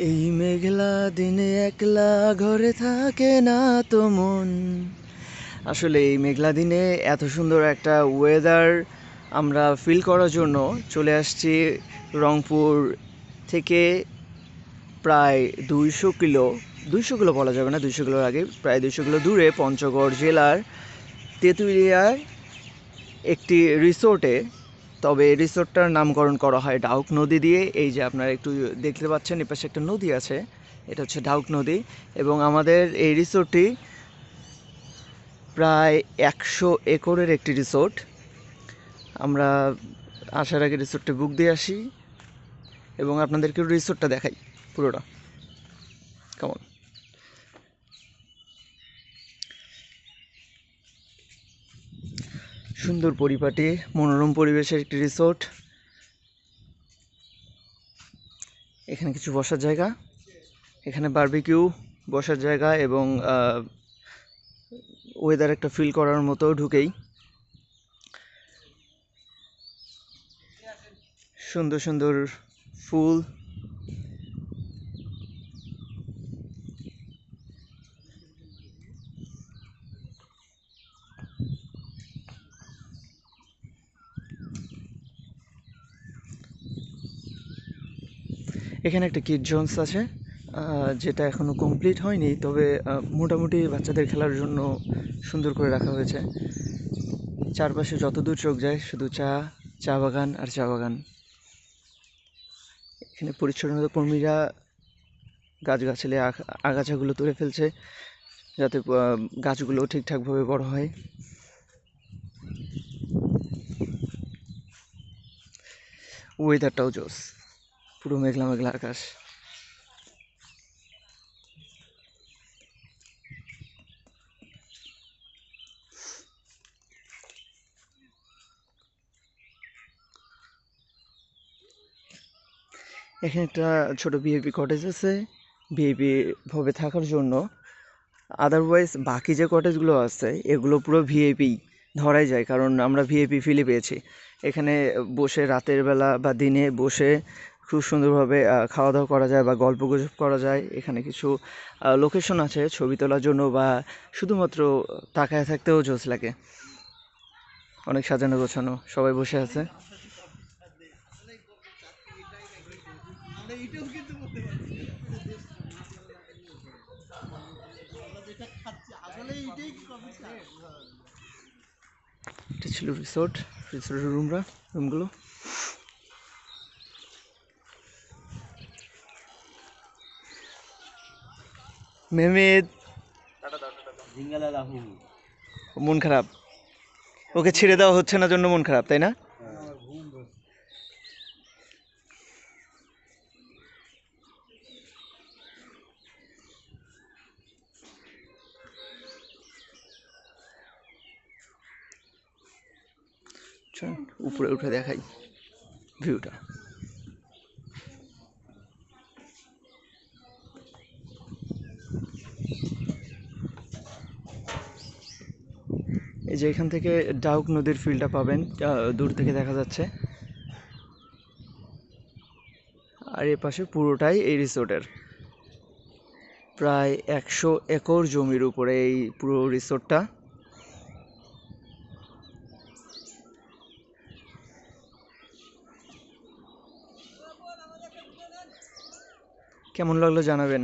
এই মেঘলা দিনে একলা ঘরে থাকে না তো মন। আসলে এই মেঘলা দিনে এত সুন্দর একটা ওয়েদার আমরা ফিল করার জন্য চলে আসছি রংপুর থেকে প্রায় দুইশো কিলো দুইশো কিলো বলা যাবে না, দুইশো কিলোর আগে, প্রায় দুইশো কিলো দূরে পঞ্চগড় জেলার তেঁতুলিয়ায় একটি রিসোর্টে তবে রিসোর্টটার নামকরণ করা হয় ডাউক নদী দিয়ে। এই যে আপনারা একটু দেখতে পাচ্ছেন এপাশে একটা নদী আছে, এটা হচ্ছে ডাউক নদী। এবং আমাদের এই রিসোর্টটি প্রায় একশো একরের একটি রিসোর্ট। আমরা আসার আগে রিসোর্টটা বুক দিয়ে আসি এবং আপনাদেরকে রিসোর্টটা দেখাই পুরোটা। কেমন সুন্দর পরিপাটি, মনোরম পরিবেশের একটি রিসোর্ট এখানে কিছু বসার জায়গা। এখানে বারবিকিউ বসার জায়গা এবং ওয়েদার একটা ফিল করার মতো ঢুকেই। সুন্দর সুন্দর ফুল এখানে একটা কিড জোনস আছে যেটা এখনও কমপ্লিট হয়নি, তবে মোটামুটি বাচ্চাদের খেলার জন্য সুন্দর করে রাখা হয়েছে। চারপাশে যত দূর চোখ যায়, শুধু চা চা বাগান আর চা বাগান। এখানে পরিচ্ছন্নতা কর্মীরা গাছগাছালি আগ- আগাছাগুলো তুলে ফেলছে, যাতে গাছগুলো ঠিকঠাকভাবে বড় হয়। ওয়েদারটাও জোস পুরো মেঘলা মেঘলা আকাশ। এখানে একটা ছোট ভিআইপি কটেজ আছে। ভিআইপি ভাবে থাকার জন্য। আদারওয়াইজ বাকি যে কটেজগুলো আছে, এগুলো পুরো ভিআইপি ধরাই যায়, কারণ আমরা ভিআইপি ফিলে পেয়েছি। এখানে বসে রাতের বেলা বা দিনে বসে খুব সুন্দরভাবে খাওয়া দাওয়া করা যায় বা গল্প গুজব করা যায়। এখানে কিছু লোকেশন আছে ছবি তোলার জন্য বা শুধুমাত্র তাকায় থাকতেও জোস লাগে। অনেক সাজানো গোছানো, সবাই বসে আছে। ছিল রিসোর্ট রিসোর্টের রুমরা রুমগুলো মেহমেদ। মন খারাপ। ওকে ছেড়ে দেওয়া হচ্ছে না জন্য মন খারাপ, তাই না? উপরে উঠে দেখাই ভিউটা। এই যে এখান থেকে ডাউক নদীর ফিল্ডটা পাবেন দূর থেকে দেখা যাচ্ছে। আর এ পাশে পুরোটাই এই রিসোর্টের। প্রায় একশো একর জমির উপরে এই পুরো রিসোর্টটা। কেমন লাগল জানাবেন?